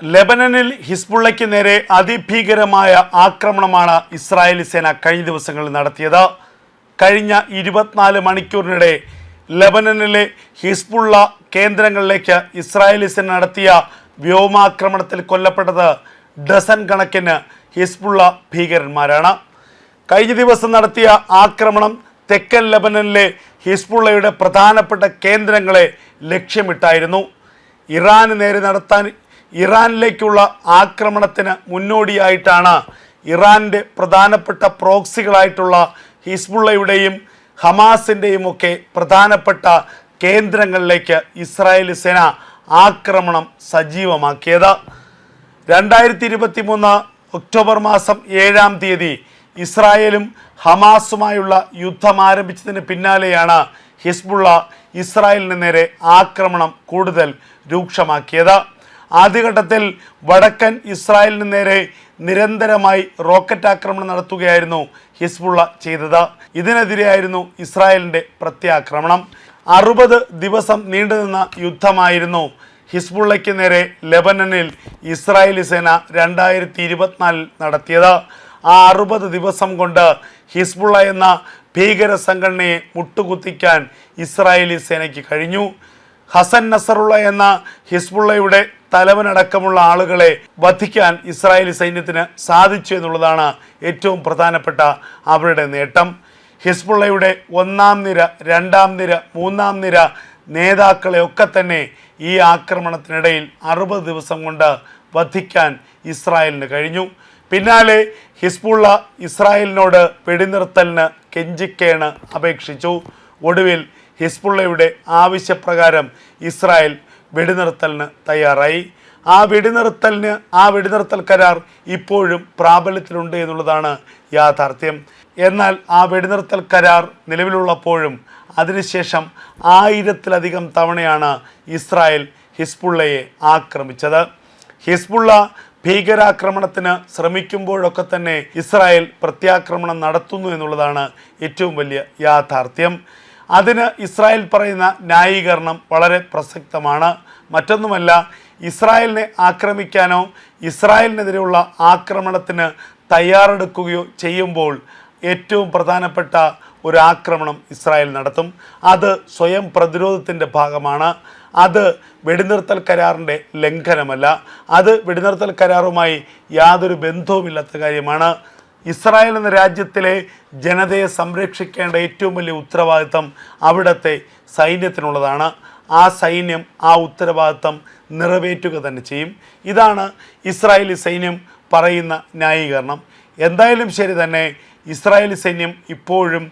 ലെബനനിൽ ഹിസ്ബുള്ളയ്ക്ക് നേരെ അതിഭീകരമായ ആക്രമണമാണ് ഇസ്രായേലി സേന കഴിഞ്ഞ ദിവസങ്ങളിൽ നടത്തിയത്. കഴിഞ്ഞ ഇരുപത്തിനാല് മണിക്കൂറിനിടെ ലെബനനിലെ ഹിസ്ബുള്ള കേന്ദ്രങ്ങളിലേക്ക് ഇസ്രായേലി സേന നടത്തിയ വ്യോമാക്രമണത്തിൽ കൊല്ലപ്പെട്ടത് ഡസൻ കണക്കിന് ഹിസ്ബുള്ള ഭീകരന്മാരാണ്. കഴിഞ്ഞ ദിവസം നടത്തിയ ആക്രമണം തെക്കൻ ലെബനനിലെ ഹിസ്ബുള്ളയുടെ പ്രധാനപ്പെട്ട കേന്ദ്രങ്ങളെ ലക്ഷ്യമിട്ടായിരുന്നു. ഇറാന് നേരെ നടത്താൻ ഇറാനിലേക്കുള്ള ആക്രമണത്തിന് മുന്നോടിയായിട്ടാണ് ഇറാന്റെ പ്രധാനപ്പെട്ട പ്രോക്സികളായിട്ടുള്ള ഹിസ്ബുള്ളയുടെയും ഹമാസിന്റെയും ഒക്കെ പ്രധാനപ്പെട്ട കേന്ദ്രങ്ങളിലേക്ക് ഇസ്രായേൽ സേന ആക്രമണം സജീവമാക്കിയത്. രണ്ടായിരത്തി ഇരുപത്തി മൂന്ന് ഒക്ടോബർ മാസം ഏഴാം തീയതി ഇസ്രായേലും ഹമാസുമായുള്ള യുദ്ധം ആരംഭിച്ചതിന് പിന്നാലെയാണ് ഹിസ്ബുള്ള ഇസ്രായേലിന് നേരെ ആക്രമണം കൂടുതൽ രൂക്ഷമാക്കിയത്. ആദ്യഘട്ടത്തിൽ വടക്കൻ ഇസ്രായേലിന് നേരെ നിരന്തരമായി റോക്കറ്റ് ആക്രമണം നടത്തുകയായിരുന്നു ഹിസ്ബുള്ള ചെയ്തത്. ഇതിനെതിരെയായിരുന്നു ഇസ്രായേലിന്റെ പ്രത്യാക്രമണം. അറുപത് ദിവസം നീണ്ടുനിന്ന യുദ്ധമായിരുന്നു ഹിസ്ബുള്ളയ്ക്ക് നേരെ ലെബനനിൽ ഇസ്രായേലി സേന രണ്ടായിരത്തി ഇരുപത്തിനാലിൽ നടത്തിയത്. ആ അറുപത് ദിവസം കൊണ്ട് ഹിസ്ബുള്ള എന്ന ഭീകര സംഘടനയെ മുട്ടുകുത്തിക്കാൻ ഇസ്രായേലി സേനയ്ക്ക് കഴിഞ്ഞു. ഹസൻ നസറുള്ള എന്ന ഹിസ്ബുള്ളയുടെ തലവനടക്കമുള്ള ആളുകളെ വധിക്കാൻ ഇസ്രായേലി സൈന്യത്തിന് സാധിച്ചു എന്നുള്ളതാണ് ഏറ്റവും പ്രധാനപ്പെട്ട അവരുടെ നേട്ടം. ഹിസ്ബുള്ളയുടെ ഒന്നാം നിര രണ്ടാം നിര മൂന്നാം നിര നേതാക്കളെ ഒക്കെ തന്നെ ഈ ആക്രമണത്തിനിടയിൽ അറുപത് ദിവസം കൊണ്ട് വധിക്കാൻ ഇസ്രായേലിന് കഴിഞ്ഞു. പിന്നാലെ ഹിസ്ബുള്ള ഇസ്രായേലിനോട് വെടിനിർത്തലിന് കെഞ്ചിക്കേണ് അപേക്ഷിച്ചു. ഒടുവിൽ ഹിസ്ബുള്ളയുടെ ആവശ്യപ്രകാരം ഇസ്രായേൽ വെടിനിർത്തലിന് തയ്യാറായി. ആ വെടിനിർത്തലിന് ആ വെടിനിർത്തൽ കരാർ ഇപ്പോഴും പ്രാബല്യത്തിലുണ്ട് എന്നുള്ളതാണ് യാഥാർത്ഥ്യം. എന്നാൽ ആ വെടിനിർത്തൽ കരാർ നിലവിലുള്ളപ്പോഴും അതിനുശേഷം ആയിരത്തിലധികം തവണയാണ് ഇസ്രായേൽ ഹിസ്ബുള്ളയെ ആക്രമിച്ചത്. ഹിസ്ബുള്ള ഭീകരാക്രമണത്തിന് ശ്രമിക്കുമ്പോഴൊക്കെ തന്നെ ഇസ്രായേൽ പ്രത്യാക്രമണം നടത്തുന്നു എന്നുള്ളതാണ് ഏറ്റവും വലിയ യാഥാർത്ഥ്യം. അതിന് ഇസ്രായേൽ പറയുന്ന ന്യായീകരണം വളരെ പ്രസക്തമാണ്. മറ്റൊന്നുമല്ല ഇസ്രായേലിനെ ആക്രമിക്കാനോ ഇസ്രായേലിനെതിരെയുള്ള ആക്രമണത്തിന് തയ്യാറെടുക്കുകയോ ചെയ്യുമ്പോൾ ഏറ്റവും പ്രധാനപ്പെട്ട ഒരു ആക്രമണം ഇസ്രായേൽ നടത്തും. അത് സ്വയം പ്രതിരോധത്തിന്റെ ഭാഗമാണ്. അത് വെടിനിർത്തൽ കരാറിന്റെ ലംഘനമല്ല. അത് വെടിനിർത്തൽ കരാറുമായി യാതൊരു ബന്ധവുമില്ലാത്ത കാര്യമാണ്. ഇസ്രായേൽ എന്ന രാജ്യത്തിലെ ജനതയെ സംരക്ഷിക്കേണ്ട ഏറ്റവും വലിയ ഉത്തരവാദിത്തം അവിടുത്തെ സൈന്യത്തിനുള്ളതാണ്. ആ സൈന്യം ആ ഉത്തരവാദിത്തം നിറവേറ്റുക തന്നെ ചെയ്യും. ഇതാണ് ഇസ്രായേലി സൈന്യം പറയുന്ന ന്യായീകരണം. എന്തായാലും ശരി തന്നെ ഇസ്രായേലി സൈന്യം ഇപ്പോഴും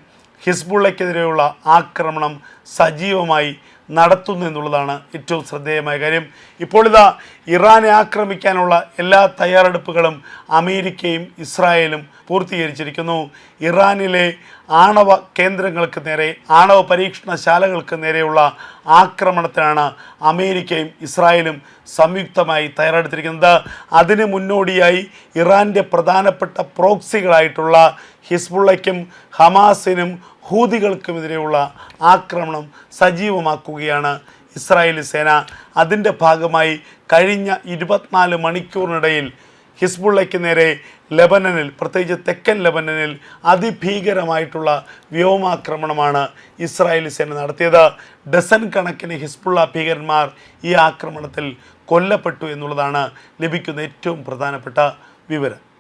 ഹിസ്ബുള്ളയ്ക്കെതിരെയുള്ള ആക്രമണം സജീവമായി നടത്തുന്നു എന്നുള്ളതാണ് ഏറ്റവും ശ്രദ്ധേയമായ കാര്യം. ഇപ്പോൾ ഇറാനെ ആക്രമിക്കാനുള്ള എല്ലാ തയ്യാറെടുപ്പുകളും അമേരിക്കയും ഇസ്രായേലും പൂർത്തീകരിച്ചിരിക്കുന്നു. ഇറാനിലെ ആണവ കേന്ദ്രങ്ങൾക്ക് നേരെ ആണവ പരീക്ഷണശാലകൾക്ക് നേരെയുള്ള ആക്രമണത്തിനാണ് അമേരിക്കയും ഇസ്രായേലും സംയുക്തമായി തയ്യാറെടുത്തിരിക്കുന്നത്. അതിന് മുന്നോടിയായി ഇറാന്റെ പ്രധാനപ്പെട്ട പ്രോക്സികളായിട്ടുള്ള ഹിസ്ബുള്ളയ്ക്കും ഹമാസിനും ഹൂതികൾക്കുമെതിരെയുള്ള ആക്രമണം സജീവമാക്കുകയാണ് ഇസ്രായേലി സേന. അതിന്റെ ഭാഗമായി കഴിഞ്ഞ ഇരുപത്തിനാല് മണിക്കൂറിനിടയിൽ ഹിസ്ബുള്ളയ്ക്ക് നേരെ ലബനനിൽ പ്രത്യേകിച്ച് തെക്കൻ ലബനനിൽ അതിഭീകരമായിട്ടുള്ള വ്യോമാക്രമണമാണ് ഇസ്രായേലി സേന നടത്തിയത്. ഡസൻ കണക്കിന് ഹിസ്ബുള്ള ഭീകരന്മാർ ഈ ആക്രമണത്തിൽ കൊല്ലപ്പെട്ടു എന്നുള്ളതാണ് ലഭിക്കുന്ന ഏറ്റവും പ്രധാനപ്പെട്ട വിവരം.